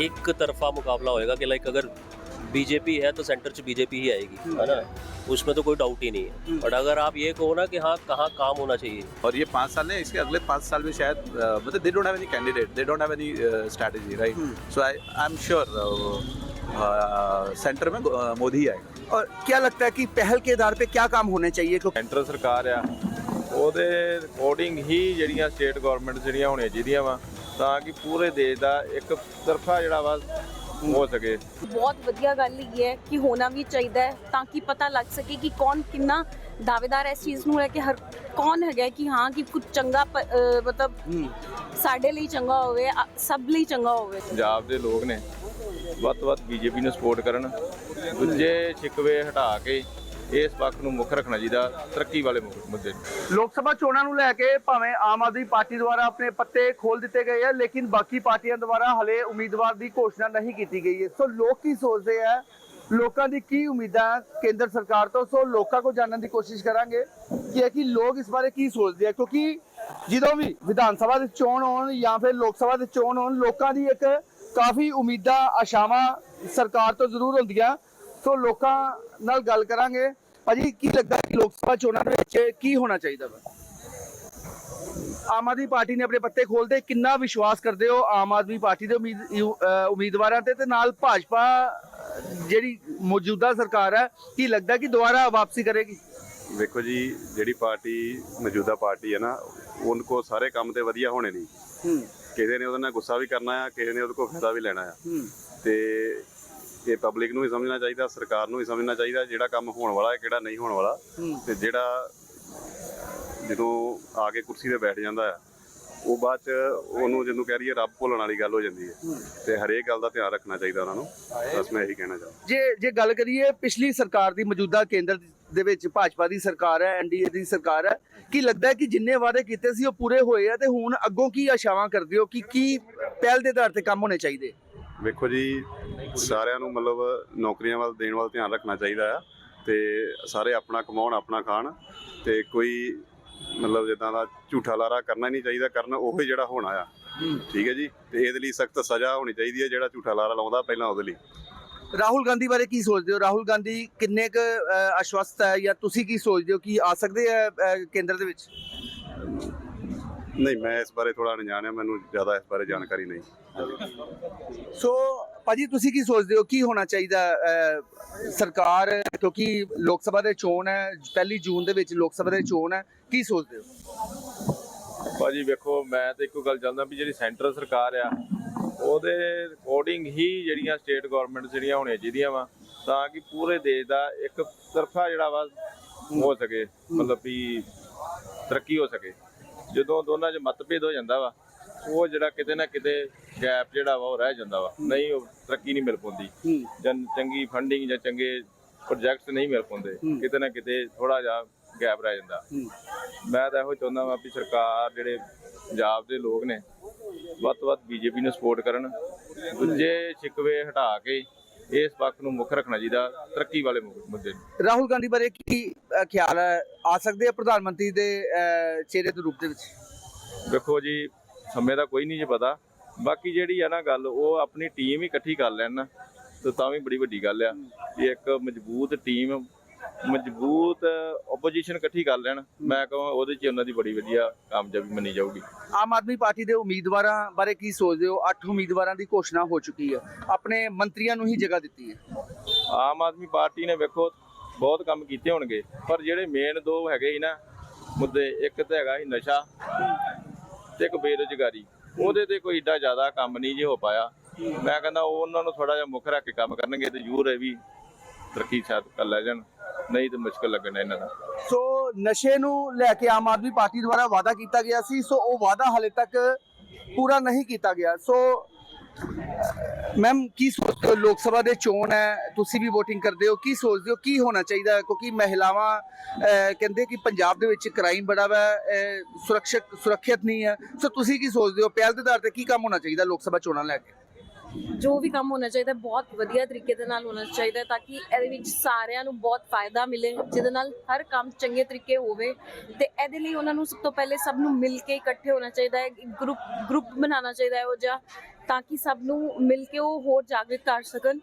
एक तरफा मुकाबला होएगा कि लाइक अगर बीजेपी है तो सेंटर च बीजेपी ही आएगी है ना उसमें तो कोई डाउट ही नहीं है बट अगर आप ये कहो ना कि हाँ कहाँ काम होना चाहिए और ये पाँच साल है इसके अगले पाँच साल में शायद अ, मतलब they don't have any candidate they don't have any strategy right so I I am sure center में अ, मोदी ही आएगा और क्या लगता है कि पहल के आधार पे क्या काम होने चाहिए क्योंकि ਸੈਂਟਰ ਸਰਕਾਰ ਆ ਉਹਦੇ ਅਕੋਰਡਿੰਗ ਹੀ ਜਿਹੜੀਆਂ ਸਟੇਟ ਗਵਰਨਮੈਂਟ ਜਿਹੜੀਆਂ ਹੋਣੀਆਂ ਚਾਹੀਦੀਆਂ ਵਾ ਤਾਂ ਕਿ ਪੂਰੇ ਦੇਸ਼ ਦਾ ਇੱਕ ਤਰਫਾ ਜਿਹੜਾ ਵਾ ਹੋ ਸਕੇ। ਬਹੁਤ ਵਧੀਆ ਗੱਲ ਹੈਗੀ ਹੈ ਕਿ ਹੋਣਾ ਵੀ ਚਾਹੀਦਾ ਹੈ ਤਾਂ ਕਿ ਪਤਾ ਲੱਗ ਸਕੇ ਕਿ ਕੌਣ ਕਿੰਨਾ ਦਾਅਵੇਦਾਰ ਹੈ ਇਸ ਚੀਜ਼ ਨੂੰ ਲੈ ਕੇ ਹਰ ਕੌਣ ਹੈਗਾ ਹੈ ਕਿ ਹਾਂ ਕਿ ਕੁਝ ਚੰਗਾ ਪ- ਅਹ ਮਤਲਬ ਸਾਡੇ ਲਈ ਚੰਗਾ ਹੋਵੇ ਅ- ਸਭ ਲਈ ਚੰਗਾ ਹੋਵੇ। ਪੰਜਾਬ ਦੇ ਲੋਕ ਨੇ ਵੱਧ ਤੋਂ ਵੱਧ ਬੀਜੇਪੀ ਨੂੰ ਸਪੋਰਟ ਕਰਨ ਦੂਜੇ ਸ਼ਿਕਵੇ ਹਟਾ ਕੇ ਇਸ ਪੱਖ ਨੂੰ ਮੁੱਖ ਰੱਖਣਾ ਚਾਹੀਦਾ ਤਰੱਕੀ ਵਾਲੇ ਮੁੱਦੇ ਨੂੰ। ਲੋਕ ਸਭਾ ਚੋਣਾਂ ਨੂੰ ਲੈ ਕੇ ਭਾਵੇਂ ਆਮ ਆਦਮੀ ਪਾਰਟੀ ਦੁਆਰਾ ਆਪਣੇ ਪੱਤੇ ਖੋਲ ਦਿੱਤੇ ਗਏ ਆ, ਲੇਕਿਨ ਬਾਕੀ ਪਾਰਟੀਆਂ ਦੁਆਰਾ ਹਲੇ ਉਮੀਦਵਾਰ ਦੀ ਘੋਸ਼ਣਾ ਨਹੀਂ ਕੀਤੀ ਗਈ ਹੈ। ਸੋ ਲੋਕ ਕੀ ਸੋਚਦੇ ਆ? ਲੋਕਾਂ ਦੀ ਕੀ ਉਮੀਦਾਂ ਕੇਂਦਰ ਸਰਕਾਰ ਤੋਂ? ਸੋ ਲੋਕਾਂ ਕੋ ਜਾਣਨ ਦੀ ਕੋਸ਼ਿਸ਼ ਕਰਾਂਗੇ ਕਿ ਇਹ ਕਿ ਲੋਕ ਇਸ ਬਾਰੇ ਕੀ ਸੋਚਦੇ ਆ? ਕਿਉਂਕਿ ਜਦੋਂ ਵੀ ਵਿਧਾਨ ਸਭਾ ਦੇ ਚੋਣ ਹੋਣ ਜਾਂ ਫਿਰ ਲੋਕ ਸਭਾ ਦੇ ਚੋਣ ਹੋਣ, ਲੋਕਾਂ ਦੀ ਇੱਕ ਕਾਫੀ ਉਮੀਦਾਂ, ਆਸ਼ਾਵਾਂ ਸਰਕਾਰ ਤੋਂ ਜ਼ਰੂਰ ਹੁੰਦੀਆਂ। ਸੋ ਲੋਕਾਂ ਨਾਲ ਗੱਲ ਕਰਾਂਗੇ। ਭਾਜੀ ਕੀ ਲੱਗਦਾ ਕਿ ਲੋਕ ਸਭਾ ਚੋਣਾਂ ਦੇ ਵਿੱਚ ਕੀ ਹੋਣਾ ਚਾਹੀਦਾ ਵਾ? ਆਮ ਆਦਮੀ ਪਾਰਟੀ ਨੇ ਆਪਣੇ ਪੱਤੇ ਖੋਲਦੇ ਕਿੰਨਾ ਵਿਸ਼ਵਾਸ ਕਰਦੇ ਹੋ ਆਮ ਆਦਮੀ ਪਾਰਟੀ ਦੇ ਉਮੀਦਵਾਰਾਂ ਤੇ ਤੇ ਨਾਲ ਭਾਜਪਾ ਜਿਹੜੀ ਮੌਜੂਦਾ ਸਰਕਾਰ ਹੈ ਕੀ ਲੱਗਦਾ ਕਿ ਦੁਬਾਰਾ ਵਾਪਸੀ ਕਰੇਗੀ? ਵੇਖੋ ਜੀ ਜਿਹੜੀ ਪਾਰਟੀ ਮੌਜੂਦਾ ਪਾਰਟੀ ਹੈ ਨਾ ਉਹਨਾਂ ਕੋ ਸਾਰੇ ਕੰਮ ਤੇ ਵਧੀਆ ਹੋਣੇ ਨਹੀਂ। ਹੂੰ। ਕਿਸੇ ਨੇ ਉਹਦੇ ਨਾਲ ਗੁੱਸਾ ਵੀ ਕਰਨਾ ਆ ਕਿਸੇ ਨੇ ਉਹਦੇ ਕੋਲ ਫਾਇਦਾ ਵੀ ਲੈਣਾ ਆ। ਹੂੰ। ਤੇ ਇਹ ਪਬਲਿਕ ਨੂੰ ਵੀ ਸਮਝਣਾ ਚਾਹੀਦਾ ਸਰਕਾਰ ਨੂੰ ਵੀ ਸਮਝਣਾ ਚਾਹੀਦਾ ਜਿਹੜਾ ਕੰਮ ਹੋਣ ਵਾਲਾ ਹੈ ਕਿਹੜਾ ਨਹੀਂ ਹੋਣ ਵਾਲਾ। ਹੂੰ। ਤੇ ਜਿਹੜਾ ਜਦੋਂ ਆ ਕੇ ਕੁਰਸੀ ਤੇ ਬੈਠ ਜਾਂਦਾ ਆ ਉਹ ਬਾਅਦ ਚ ਉਹਨੂੰ ਜਿਹਨੂੰ ਕਹਿ ਰਹੀਏ ਰੱਬ ਭੁੱਲਣ ਵਾਲੀ ਗੱਲ ਹੋ ਜਾਂਦੀ ਹੈ। ਤੇ ਹਰੇਕ ਗੱਲ ਦਾ ਧਿਆਨ ਰੱਖਣਾ ਚਾਹੀਦਾ ਉਹਨਾਂ ਨੂੰ। ਬਸ ਮੈਂ ਇਹੀ ਕਹਿਣਾ ਚਾਹੁੰਦਾ। ਜੇ ਜੇ ਗੱਲ ਕਰੀਏ ਪਿਛਲੀ ਸਰਕਾਰ ਦੀ ਮੌਜੂਦਾ ਕੇਂਦਰ ਦੇ ਵਿੱਚ ਭਾਜਪਾ ਦੀ ਸਰਕਾਰ ਹੈ ਐਨਡੀਏ ਦੀ ਸਰਕਾਰ ਹੈ ਕੀ ਲੱਗਦਾ ਹੈ ਕਿ ਜਿੰਨੇ ਵਾਅਦੇ ਕੀਤੇ ਸੀ ਉਹ ਪੂਰੇ ਹੋਏ ਆ ਤੇ ਹੁਣ ਅੱਗੋਂ ਕੀ ਆਸ਼ਾਵਾਂ ਕਰਦੇ ਹੋ ਕਿ ਕੀ ਪਹਿਲ ਦੇ ਆਧਾਰ ਤੇ ਕੰਮ ਹੋਣੇ ਚਾਹੀਦੇ? ਵੇਖੋ ਜੀ ਸਾਰਿਆਂ ਨੂੰ ਮਤਲਬ ਨੌਕਰੀਆਂ ਵੱਲ ਦੇਣ ਵੱਲ ਧਿਆਨ ਰੱਖਣਾ ਚਾਹੀਦਾ ਆ ਤੇ ਸਾਰੇ ਆਪਣਾ ਕਮਾਉਣ ਆਪਣਾ ਖਾਣ ਤੇ ਕੋਈ ਮਤਲਬ ਜਿੱਦਾਂ ਦਾ ਝੂਠਾ ਲਾਰਾ ਕਰਨਾ ਹੀ ਨਹੀਂ ਚਾਹੀਦਾ ਕਰਨਾ ਉਹ ਜਿਹੜਾ ਹੋਣਾ ਆ। ਠੀਕ ਹੈ ਜੀ? ਤੇ ਇਹਦੇ ਲਈ ਸਖਤ ਸਜ਼ਾ ਹੋਣੀ ਚਾਹੀਦੀ ਹੈ ਜਿਹੜਾ ਝੂਠਾ ਲਾਰਾ ਲਾਉਂਦਾ ਪਹਿਲਾਂ ਉਹਦੇ ਲਈ। ਰਾਹੁਲ ਗਾਂਧੀ ਬਾਰੇ ਕੀ ਸੋਚਦੇ ਹੋ? ਰਾਹੁਲ ਗਾਂਧੀ ਕਿੰਨੇ ਕੁ ਅਹ, ਆਸ਼ਵਸਤ ਹੈ ਜਾਂ ਤੁਸੀਂ ਕੀ ਸੋਚਦੇ ਹੋ ਕਿ ਆ ਸਕਦੇ ਆ ਕੇਂਦਰ ਦੇ ਵਿੱਚ? ਨਹੀਂ ਮੈਂ ਇਸ ਬਾਰੇ ਥੋੜਾ ਅਣਜਾਣ ਆ ਮੈਨੂੰ ਜ਼ਿਆਦਾ ਇਸ ਬਾਰੇ ਜਾਣਕਾਰੀ ਨਹੀਂ। ਸੋ ਭਾਜੀ, ਤੁਸੀਂ ਕੀ ਸੋਚਦੇ ਹੋ? ਕੀ ਹੋਣਾ ਚਾਹੀਦਾ ਸਰਕਾਰ? ਕਿਉਂਕਿ ਲੋਕ ਸਭਾ ਦੇ ਚੋਣ ਹੈ, ਪਹਿਲੀ ਜੂਨ ਦੇ ਵਿੱਚ ਲੋਕ ਸਭਾ ਦੇ ਚੋਣ ਹੈ, ਕੀ ਸੋਚਦੇ ਹੋ? ਭਾਜੀ, ਵੇਖੋ, ਮੈਂ ਤਾਂ ਇੱਕੋ ਗੱਲ ਚਾਹੁੰਦਾ ਵੀ ਜਿਹੜੀ ਸੈਂਟਰ ਸਰਕਾਰ ਆ, ਉਹਦੇ ਅਕੋਰਡਿੰਗ ਹੀ ਜਿਹੜੀਆਂ ਸਟੇਟ ਗਵਰਨਮੈਂਟ ਜਿਹੜੀਆਂ ਹੋਣੀਆਂ ਚਾਹੀਦੀਆਂ ਵਾ, ਤਾਂ ਕਿ ਪੂਰੇ ਦੇਸ਼ ਦਾ ਇੱਕ ਤਰਫਾ ਜਿਹੜਾ ਵਾ ਹੋ ਸਕੇ, ਮਤਲਬ ਵੀ ਤਰੱਕੀ ਹੋ ਸਕੇ। ਜਦੋਂ ਦੋਨਾਂ 'ਚ ਮਤਭੇਦ ਹੋ ਜਾਂਦਾ ਵਾ ਉਹ ਜਿਹੜਾ ਕਿਤੇ ਨਾ ਕਿਤੇ ਗੈਪ ਜਿਹੜਾ ਵਾ ਉਹ ਰਹਿ ਜਾਂਦਾ ਵਾ। ਨਹੀਂ ਉਹ ਤਰੱਕੀ ਨਹੀਂ ਮਿਲ ਪਾਉਂਦੀ। ਜਾਂ ਚੰਗੀ ਫੰਡਿੰਗ ਜਾਂ ਚੰਗੇ ਪ੍ਰੋਜੈਕਟਸ ਨਹੀਂ ਮਿਲ ਪਾਉਂਦੇ। ਕਿਤੇ ਨਾ ਕਿਤੇ ਥੋੜਾ ਜਿਹਾ ਗੈਪ ਰਹਿ ਜਾਂਦਾ। ਮੈਂ ਤਾਂ ਇਹੋ ਚਾਹੁੰਦਾ ਵਾਂ ਵੀ ਸਰਕਾਰ ਜਿਹੜੇ ਪੰਜਾਬ ਦੇ ਲੋਕ ਨੇ ਵੱਧ ਤੋਂ ਵੱਧ ਬੀਜੇਪੀ ਨੂੰ ਸਪੋਰਟ ਕਰਨ। ਦੂਜੇ ਸ਼ਿਕਵੇ ਹਟਾ ਕੇ ਇਸ ਪੱਖ ਨੂੰ ਮੁੱਖ ਰੱਖਣਾ ਚਾਹੀਦਾ ਤਰੱਕੀ ਵਾਲੇ ਮੁੱਦੇ ਨੂੰ। ਰਾਹੁਲ ਗਾਂਧੀ ਬਾਰੇ ਕੀ ਖਿਆਲ ਹੈ ਆ ਸਕਦੇ ਆ ਪ੍ਰਧਾਨ ਮੰਤਰੀ ਦੇ ਚਿਹਰੇ ਦੇ ਰੂਪ ਦੇ ਵਿੱਚ? ਵੇਖੋ ਜੀ ਸਮੇਂ ਦਾ ਕੋਈ ਨਹੀਂ ਜੇ ਪਤਾ। ਬਾਕੀ ਜਿਹੜੀ ਆ ਨਾ ਗੱਲ ਉਹ ਆਪਣੀ ਟੀਮ ਹੀ ਇਕੱਠੀ ਕਰ ਲੈਣ ਨਾ ਤੇ ਤਾਂ ਵੀ ਬੜੀ ਵੱਡੀ ਗੱਲ ਆ ਕਿ ਇੱਕ ਮਜ਼ਬੂਤ ਟੀਮ ਮਜ਼ਬੂਤ ਆਪੋਜੀਸ਼ਨ ਇਕੱਠੀ ਕਰ ਲੈਣ। ਮੈਂ ਕਹਾਂ ਉਹਦੇ 'ਚ ਉਹਨਾਂ ਦੀ ਬੜੀ ਵਧੀਆ ਕਾਮਯਾਬੀ ਮੰਨੀ ਜਾਊਗੀ। ਆਮ ਆਦਮੀ ਪਾਰਟੀ ਦੇ ਉਮੀਦਵਾਰਾਂ ਬਾਰੇ ਕੀ ਸੋਚਦੇ ਹੋ? ਅੱਠ ਉਮੀਦਵਾਰਾਂ ਦੀ ਘੋਸ਼ਣਾ ਹੋ ਚੁੱਕੀ ਹੈ ਆਪਣੇ ਮੰਤਰੀਆਂ ਨੂੰ ਹੀ ਜਗ੍ਹਾ ਦਿੱਤੀ ਹੈ। ਆਮ ਆਦਮੀ ਪਾਰਟੀ ਨੇ ਵੇਖੋ ਬਹੁਤ ਕੰਮ ਕੀਤੇ ਹੋਣਗੇ ਪਰ ਜਿਹੜੇ ਮੇਨ ਦੋ ਹੈਗੇ ਸੀ ਨਾ ਮੁੱਦੇ ਇੱਕ ਤਾਂ ਹੈਗਾ ਸੀ ਨਸ਼ਾ ਤੇ ਇੱਕ ਬੇਰੁਜ਼ਗਾਰੀ। ਉਹਦੇ ਤੇ ਕੋਈ ਏਡਾ ਜ਼ਿਆਦਾ ਕੰਮ ਨਹੀਂ ਜੇ ਹੋ ਪਾਇਆ। ਮੈਂ ਕਹਿੰਦਾ ਉਹਨਾਂ ਨੂੰ ਥੋੜਾ ਜਿਹਾ ਮੁੱਖ ਰੱਖ ਕੇ ਕੰਮ ਕਰਨਗੇ ਤੇ ਜ਼ਰੂਰ ਇਹ ਵੀ ਤਰੱਕੀ ਸ਼ਾਇਦ ਕਰ ਲੈ ਜਾਣ। ਨਹੀਂ ਤੇ ਮੁਸ਼ਕਲ ਲੱਗਣਾ ਇਹਨਾਂ ਦਾ। ਸੋ ਨਸ਼ੇ ਨੂੰ ਲੈ ਕੇ ਆਮ ਆਦਮੀ ਪਾਰਟੀ ਦੁਆਰਾ ਵਾਅਦਾ ਕੀਤਾ ਗਿਆ ਸੀ। ਸੋ ਉਹ ਵਾਅਦਾ ਹਾਲੇ ਤੱਕ ਪੂਰਾ ਨਹੀਂ ਕੀਤਾ ਗਿਆ। ਸੋ ਮੈਮ ਕੀ ਸੋਚਦੇ ਹੋ ਲੋਕ ਸਭਾ ਦੇ ਚੋਣ ਹੈ ਤੁਸੀਂ ਵੀ VOTING ਕਰਦੇ ਹੋ ਕੀ ਸੋਚਦੇ ਹੋ ਕੀ ਹੋਣਾ ਚਾਹੀਦਾ? ਹੈ? ਕਿਉਂਕਿ ਮਹਿਲਾਵਾਂ ਅਹ, ਕਹਿੰਦੇ ਕਿ ਪੰਜਾਬ ਦੇ ਵਿੱਚ ਕ੍ਰਾਈਮ ਬੜਾ ਵਾ ਅਹ, ਸੁਰੱਖਿਅਤ ਸੁਰੱਖਿਅਤ ਨਹੀਂ ਹੈ। ਸੋ ਤੁਸੀਂ ਕੀ ਸੋਚਦੇ ਹੋ? ਪਹਿਲ ਦੇ ਆਧਾਰ ਤੇ ਕੀ ਕੰਮ ਹੋਣਾ ਚਾਹੀਦਾ ਲੋਕ ਸਭਾ ਚੋਣਾਂ ਲੈ ਕੇ? ਜੋ ਵੀ ਕੰਮ ਹੋਣਾ ਚਾਹੀਦਾ, ਬਹੁਤ ਵਧੀਆ ਤਰੀਕੇ ਦੇ ਨਾਲ ਹੋਣਾ ਚਾਹੀਦਾ ਤਾਂ ਕਿ ਇਹਦੇ ਵਿੱਚ ਸਾਰਿਆਂ ਨੂੰ ਬਹੁਤ ਫਾਇਦਾ ਮਿਲੇ, ਜਿਹਦੇ ਨਾਲ ਹਰ ਕੰਮ ਚੰਗੇ ਤਰੀਕੇ ਹੋਵੇ ਤੇ ਇਹਦੇ ਲਈ ਉਹਨਾਂ ਨੂੰ ਸਭ ਤੋਂ ਪਹਿਲੇ ਸਭ ਨੂੰ ਮਿਲ ਕੇ ਇਕੱਠੇ ਹੋਣਾ ਚਾਹੀਦਾ ਹੈ ਗਰੁੱਪ ਗਰੁੱਪ ਬਣਾਉਣਾ ਚਾਹੀਦਾ ਹੈ ਉਹ ਜਿਹਾ, ਤਾਂ ਕਿ ਸਭ ਨੂੰ ਮਿਲ ਕੇ ਉਹ ਹੋਰ ਜਾਗਰੂਕ ਕਰ ਸਕਣ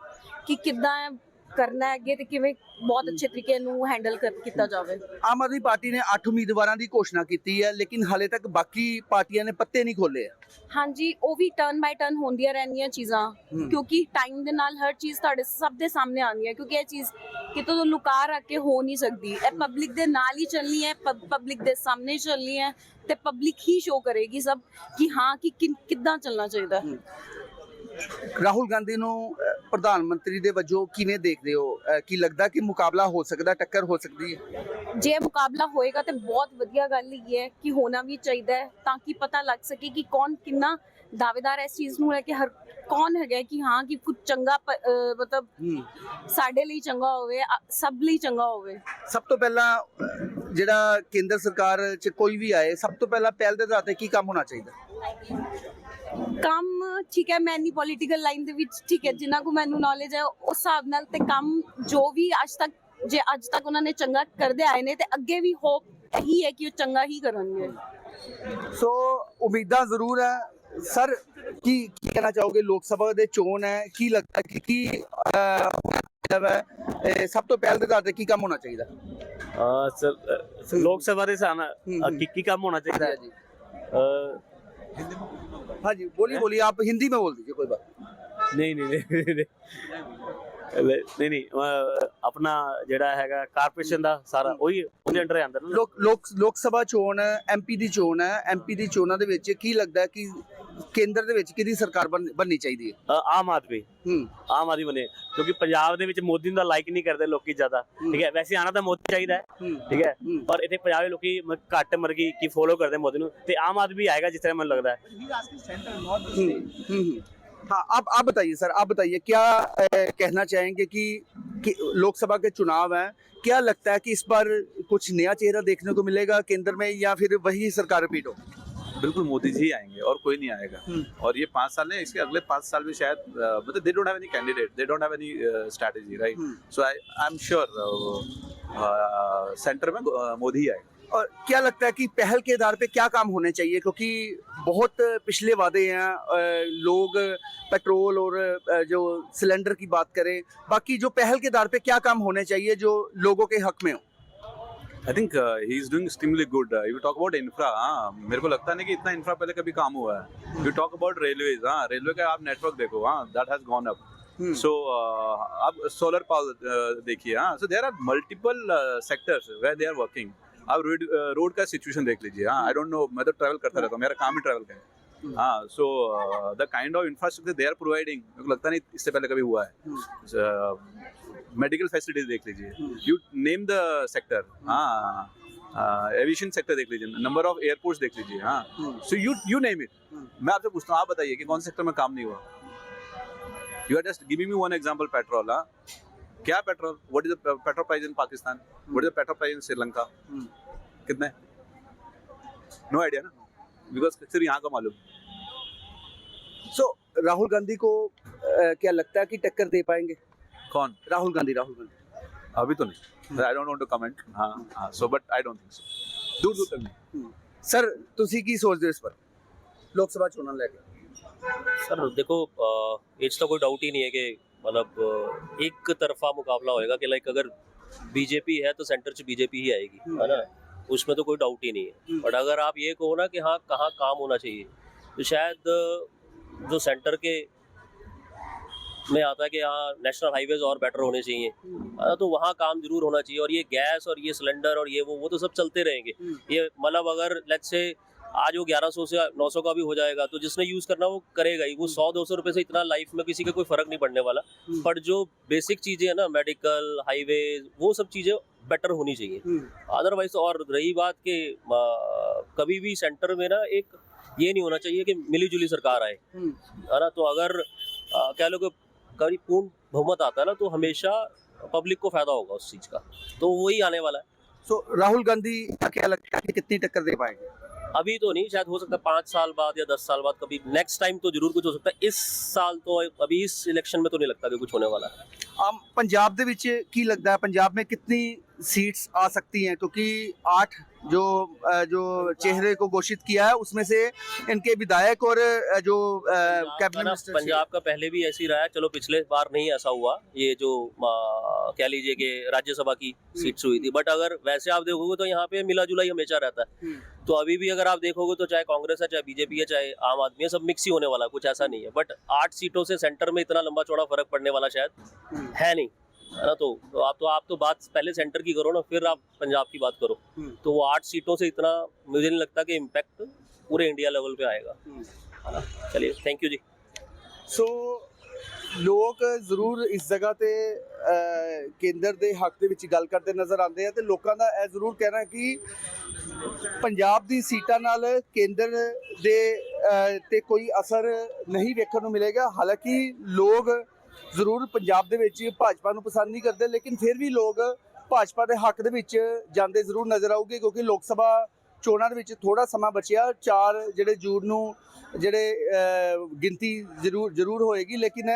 ਕਿ ਕਿੱਦਾਂ ਇਹ ਕਰਨਾ ਹੈ ਅੱਗੇ ਤੇ ਕਿਵੇਂ ਬਹੁਤ ਅੱਛੇ ਤਰੀਕੇ ਨੂੰ ਹੈਂਡਲ ਕੀਤਾ ਜਾਵੇ। ਆਮ ਆਦਮੀ ਪਾਰਟੀ ਨੇ 8 ਉਮੀਦਵਾਰਾਂ ਦੀ ਘੋਸ਼ਣਾ ਕੀਤੀ ਹੈ ਲੇਕਿਨ ਹਾਲੇ ਤੱਕ ਬਾਕੀ ਪਾਰਟੀਆਂ ਨੇ ਪੱਤੇ ਨਹੀਂ ਖੋਲੇ ਹਾਂਜੀ ਉਹ ਵੀ ਟਰਨ ਬਾਈ ਟਰਨ ਹੁੰਦੀਆਂ ਰਹਿੰਦੀਆਂ ਚੀਜ਼ਾਂ। ਕਿਉਂਕਿ ਟਾਈਮ ਦੇ ਨਾਲ ਹਰ ਚੀਜ਼ ਤੁਹਾਡੇ ਸਭ ਦੇ ਸਾਹਮਣੇ ਆਉਂਦੀ ਹੈ ਕਿਉਂਕਿ ਇਹ ਚੀਜ਼ ਕਿਤੋਂ ਤੋਂ ਲੁਕਾ ਰੱਖ ਕੇ ਹੋ ਨਹੀਂ ਸਕਦੀ। ਇਹ ਪਬਲਿਕ ਦੇ ਨਾਲ ਹੀ ਚੱਲਣੀ ਹੈ ਪਬਲਿਕ ਦੇ ਸਾਹਮਣੇ ਚੱਲਣੀ ਹੈ ਤੇ ਪਬਲਿਕ ਹੀ ਸ਼ੋ ਕਰੇਗੀ ਸਭ ਕਿ ਹਾਂ ਕਿ ਕਿੱਦਾਂ ਚੱਲਣਾ ਚਾਹੀਦਾ। ਰਾਹੁਲ ਗਾਂਧੀ ਨੂੰ ਪ੍ਰਧਾਨ ਮੰਤਰੀ ਦੇ ਵਜੋਂ ਕਿਵੇਂ ਦੇਖਦੇ ਹੋ? ਕੀ ਲੱਗਦਾ ਕਿ ਮੁਕਾਬਲਾ ਹੋ ਸਕਦਾ ਟੱਕਰ ਹੋ ਸਕਦੀ ਹੈ? ਜੇ ਮੁਕਾਬਲਾ ਹੋਏਗਾ ਤੇ ਬਹੁਤ ਵਧੀਆ ਗੱਲ ਹੀ ਹੈ ਕਿ ਹੋਣਾ ਵੀ ਚਾਹੀਦਾ ਹੈ ਤਾਂ ਕਿ ਪਤਾ ਲੱਗ ਸਕੇ ਕਿ ਕੌਣ ਕਿੰਨਾ ਦਾਅਵੇਦਾਰ ਹੈ ਇਸ ਚੀਜ਼ ਨੂੰ ਲੈ ਕੇ ਹਰ ਕੌਣ ਹੈਗਾ ਕਿ ਹਾਂ ਕਿ ਕੁਝ ਚੰਗਾ ਮਤਲਬ ਸਾਡੇ ਲਈ ਚੰਗਾ ਹੋਵੇ ਸਭ ਲਈ ਚੰਗਾ ਹੋਵੇ। ਸਭ ਤੋਂ ਪਹਿਲਾਂ ਜਿਹੜਾ ਕੇਂਦਰ ਸਰਕਾਰ ਚ ਕੋਈ ਵੀ ਆਏ ਸਭ ਤੋਂ ਪਹਿਲਾਂ ਪਹਿਲ ਦੇ ਆਧਾਰ ਤੇ ਕੀ ਕੰਮ ਹੋਣਾ ਚਾਹੀਦਾ? ਕੰਮ ਠੀਕ ਹੈ ਮੈਂ ਨਹੀਂ ਪੋਲੀਟੀਕਲ ਲਾਈਨ ਦੇ ਵਿੱਚ ਠੀਕ ਹੈ ਜਿੰਨਾ ਕੋ ਮੈਨੂੰ ਨੌਲੇਜ ਹੈ ਉਸ ਹਿਸਾਬ ਨਾਲ ਤੇ ਕੰਮ ਜੋ ਵੀ ਅੱਜ ਤੱਕ ਜੇ ਅੱਜ ਤੱਕ ਉਹਨਾਂ ਨੇ ਚੰਗਾ ਕਰਦੇ ਆਏ ਨੇ ਤੇ ਅੱਗੇ ਵੀ ਹੋਪ ਇਹੀ ਹੈ ਕਿ ਉਹ ਚੰਗਾ ਹੀ ਕਰਨਗੇ। ਸੋ ਉਮੀਦਾਂ ਜ਼ਰੂਰ ਹੈ। ਸਰ ਕੀ ਕੀ ਕਹਿਣਾ ਚਾਹੋਗੇ? ਲੋਕ ਸਭਾ ਦੇ ਚੋਣ ਹੈ ਕੀ ਲੱਗਦਾ ਕਿ ਕੀ ਹੈ? ਸਭ ਤੋਂ ਪਹਿਲ ਦੇ ਆਧਾਰ ਕੀ ਕੰਮ ਹੋਣਾ ਚਾਹੀਦਾ? ਸਰ ਲੋਕ ਸਭਾ ਦੇ ਸਾਹਮਣੇ ਕੀ ਕੀ ਕੰਮ ਹੋਣਾ ਚਾਹੀਦਾ ਜੀ। जी ਅਹ हाँ जी बोलिए बोलिए आप हिंदी में बोल दीजिए कोई बात ਨਹੀਂ ਨਹੀਂ ਨਹੀਂ ਨਹੀਂ ਨਹੀਂ ਨਹੀਂ ਅਹ ਆਪਣਾ ਜਿਹੜਾ ਹੈਗਾ ਕਾਰਪੋਰੇਸ਼ਨ ਦਾ ਸਾਰਾ ਉਹੀ ਉਹਦੇ ਅੰਡਰ ਆਂਦਾ ਨਾ ਲੋਕ ਲੋਕ ਲੋਕ ਸਭਾ ਚੋਣ ਐਮਪੀ ਦੀ ਚੋਣ ਹੈ ਐਮਪੀ ਦੀ ਚੋਣਾਂ ਦੇ ਵਿੱਚ ਕੀ ਲੱਗਦਾ ਹੈ ਕਿ ਕੇਂਦਰ ਦੇ ਵਿੱਚ ਕਿਹਦੀ ਸਰਕਾਰ ਬਣ- ਬਣਨੀ ਚਾਹੀਦੀ ਹੈ ਅਹ ਆਮ ਆਦਮੀ ਹੂੰ ਆਮ ਆਦਮੀ ਬਣੇ ਕਿਉਂਕਿ ਪੰਜਾਬ ਦੇ ਵਿੱਚ ਮੋਦੀ ਨੂੰ ਦਾ ਲਾਈਕ ਨਹੀਂ ਕਰਦੇ ਲੋਕੀ ਜ਼ਿਆਦਾ ਠੀਕ ਹੈ ਵੈਸੇ ਆਣਾ ਤਾਂ ਮੋਦੀ ਚਾਹੀਦਾ ਹੈ ਹੂੰ ਠੀਕ ਹੈ ਹੂੰ। ਪਰ ਇੱਥੇ ਪੰਜਾਬ ਦੇ ਲੋਕੀ ਮ- ਘੱਟ ਮਰਗੀ ਕੀ ਫੋਲੋ ਕਰਦੇ ਮੋਦੀ ਨੂੰ ਤੇ ਆਮ ਆਦਮੀ ਆਏਗਾ ਜਿਸ ਤਰ੍ਹਾਂ ਮੈਨੂੰ ਲੱਗਦਾ ਹੈ हम्म, हम्म, हम्म। हाँ आप आप बताइए सर आप बताइए क्या अ, कहना चाहेंगे कि, कि लोकसभा के चुनाव हैं क्या लगता है कि इस बार कुछ नया चेहरा देखने को मिलेगा केंद्र में या फिर वही सरकार रिपीट हो बिल्कुल मोदी जी आएँगे और कोई नहीं आएगा। और ये पाँच साल है इसके अगले पाँच साल में शायद मतलब they don't have any candidate they don't have any strategy right hmm. So I I am sure centre में मोदी ही आएगा। और क्या लगता है कि पहल के आधार पे क्या काम होने चाहिए? क्योंकि बहुत पिछले वादे हैं लोग पेट्रोल और जो सिलेंडर की बात करें बाकी जो पहल के आधार पे क्या काम होने चाहिए जो लोगों के हक में हो? I think he is doing extremely good you talk about infra हाँ मेरे को लगता नहीं कि इतना इंफ्रा पहले कभी काम हुआ है। यू टॉक अबाउट रेलवेज हाँ रेलवे का आप नेटवर्क देखो हाँ that has gone up. So अब सोलर पावर देखिए हाँ so there are multiple sectors where they are working आप रोड रोड का सिचुएशन देख लीजिए हाँ आई डोंट नो मैं तो ट्रैवल करता रहता हूँ मेरा काम ही ट्रैवल का है। हाँ so the kind of infrastructure they are providing मेरे को लगता नहीं इससे पहले कभी हुआ है। मेडिकल फैसिलिटीज़ देख लीजिए। यू नेम द सेक्टर हाँ एविएशन सेक्टर देख लीजिए। नंबर ऑफ़ एयरपोर्ट्स देख लीजिए हाँ। So you you name it मैं आपसे पूछता हूँ आप बताइए कि कौन से सेक्टर में काम नहीं हुआ? You are just giving me one example petrol हाँ। क्या petrol what is the petrol price in Pakistan what is the petrol price in Sri Lanka कितने? नो आइडिया ना। बिकॉज़ सिर्फ़ यहाँ का मालूम। सो राहुल गांधी को क्या लगता है कि टक्कर दे पाएँगे? कौन राहुल गांधी राहुल गांधी अभी तो नहीं I don't want to comment हाँ हाँ so but I don't think so दूर दूर तक नहीं ਸਰ ਤੁਸੀਂ ਕੀ ਸੋਚਦੇ ਹੋ ਇਸ ਪਰ ਲੋਕ ਸਭਾ ਚੋਣਾਂ ਲੈ ਕੇ सर देखो ये तो कोई डाउट ही नहीं है कि मतलब अ, एक तरफा मुकाबला होएगा कि लाइक अगर बीजेपी है तो सेंटर च बीजेपी ही आएगी है ना उसमें तो कोई डाउट ही नहीं है बट अगर आप ये कहो ना कि हाँ कहाँ काम होना चाहिए तो शायद अ, जो सेंटर के में आता है कि हाँ नेशनल हाईवेज और बेटर होने चाहिए। तो वहाँ काम ज़रूर होना चाहिए और ये गैस और ये सिलेंडर और ये वो वो तो सब चलते रहेंगे। ये मतलब अगर लेट्स से आज वो 1100 से 900 का भी हो जाएगा तो जिसने यूज़ करना वो करेगा ही। वो 100 200 रुपए से इतना लाइफ में किसी का कोई फ़र्क नहीं पड़ने वाला। बट जो बेसिक चीज़ें है ना मेडिकल हाईवे वो सब चीज़ें बेटर होनी चाहिए। अदरवाइज़ और रही बात कि आ, कभी भी सेंटर में ना एक ये नहीं होना चाहिए कि मिली सरकार आए। है ना तो अगर कह लो कि कभी पूर्ण बहुमत आता है ना तो हमेशा पब्लिक को फायदा होगा उस चीज का तो वही आने वाला है सो राहुल गांधी का क्या लगता है कि कितनी टक्कर दे पाएंगे अभी तो नहीं शायद हो सकता है पाँच साल बाद या दस साल बाद कभी नेक्स्ट टाइम तो जरूर कुछ हो सकता है इस साल तो अभी इस इलेक्शन में तो नहीं लगता कि कुछ होने वाला है ਆਮ ਪੰਜਾਬ ਦੇ ਵਿੱਚ ਕੀ ਲੱਗਦਾ ਹੈ ਪੰਜਾਬ में कितनी सीट्स आ सकती हैं क्योंकि आठ जो जो चेहरे को घोषित किया है उसमें से इनके विधायक और जो कैबिनेट मिनिस्टर पंजाब का पहले भी ऐसी रहा है। चलो पिछले बार नहीं ऐसा हुआ। ये जो कह लीजिए कि राज्यसभा की हम्म। सीट्स हुई थी। बट अगर वैसे आप देखोगे तो यहाँ पे मिला जुला ही हमेशा रहता है। हम्म। तो अभी भी अगर आप देखोगे तो चाहे कांग्रेस है चाहे बीजेपी है चाहे आम आदमी है सब मिक्स ही होने वाला कुछ ऐसा नहीं है। बट आठ सीटों से सेंटर में इतना लंबा चौड़ा फ़र्क पड़ने वाला शायद हम्म। है नहीं। है ना तो, तो आप तो आप तो बात पहले सेंटर की करो ना फिर आप पंजाब की बात करो हम्म। तो वो आठ सीटों से इतना मुझे नहीं लगता कि इम्पैक्ट पूरे इंडिया लेवल पे आएगा हम्म। है ना चलिए थैंक यू जी ਸੋ ਲੋਕ ਜ਼ਰੂਰ ਇਸ ਜਗ੍ਹਾ ਤੇ ਅਹ, ਕੇਂਦਰ ਦੇ ਹੱਕ ਦੇ ਵਿੱਚ ਗੱਲ ਕਰਦੇ ਨਜ਼ਰ ਆਉਂਦੇ ਆ ਤੇ ਲੋਕਾਂ ਦਾ ਇਹ ਜ਼ਰੂਰ ਕਹਿਣਾ ਕਿ ਪੰਜਾਬ ਦੀ ਸੀਟਾਂ ਨਾਲ ਕੇਂਦਰ ਦੇ ਅਹ, ਤੇ ਕੋਈ ਅਸਰ ਨਹੀਂ ਵੇਖਣ ਨੂੰ ਮਿਲੇਗਾ ਹਾਲਾਂਕਿ ਲੋਕ ਜ਼ਰੂਰ ਪੰਜਾਬ ਦੇ ਵਿੱਚ ਭਾਜਪਾ ਨੂੰ ਪਸੰਦ ਨਹੀਂ ਕਰਦੇ, ਲੇਕਿਨ ਫਿਰ ਵੀ ਲੋਕ ਭਾਜਪਾ ਦੇ ਹੱਕ ਦੇ ਵਿੱਚ ਜਾਂਦੇ ਜ਼ਰੂਰ ਨਜ਼ਰ ਆਉਗੇ, ਕਿਉਂਕਿ ਲੋਕ ਸਭਾ ਚੋਣਾਂ ਦੇ ਵਿੱਚ ਥੋੜਾ ਸਮਾਂ ਬਚਿਆ, ਚਾਰ ਜਿਹੜੇ ਜੂਨ ਨੂੰ ਜਿਹੜੇ ਗਿਣਤੀ ਜ਼ਰੂਰ ਜ਼ਰੂਰ ਹੋਏਗੀ, ਲੇਕਿਨ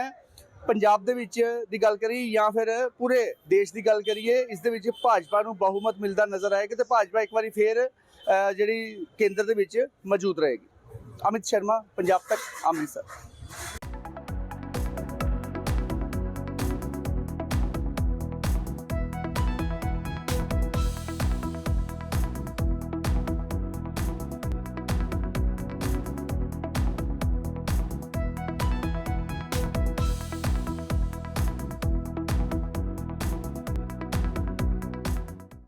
ਪੰਜਾਬ ਦੇ ਵਿੱਚ ਦੀ ਗੱਲ ਕਰੀਏ ਜਾਂ ਫਿਰ ਪੂਰੇ ਦੇਸ਼ ਦੀ ਗੱਲ ਕਰੀਏ, ਇਸ ਦੇ ਵਿੱਚ ਭਾਜਪਾ ਨੂੰ ਬਹੁਮਤ ਮਿਲਦਾ ਨਜ਼ਰ ਆਏਗਾ ਤੇ ਭਾਜਪਾ ਇੱਕ ਵਾਰੀ ਫੇਰ ਜਿਹੜੀ ਕੇਂਦਰ ਦੇ ਵਿੱਚ ਮੌਜੂਦ ਰਹੇਗੀ। ਅਮਿਤ ਸ਼ਰਮਾ, ਪੰਜਾਬ ਤੱਕ, ਅੰਮ੍ਰਿਤਸਰ।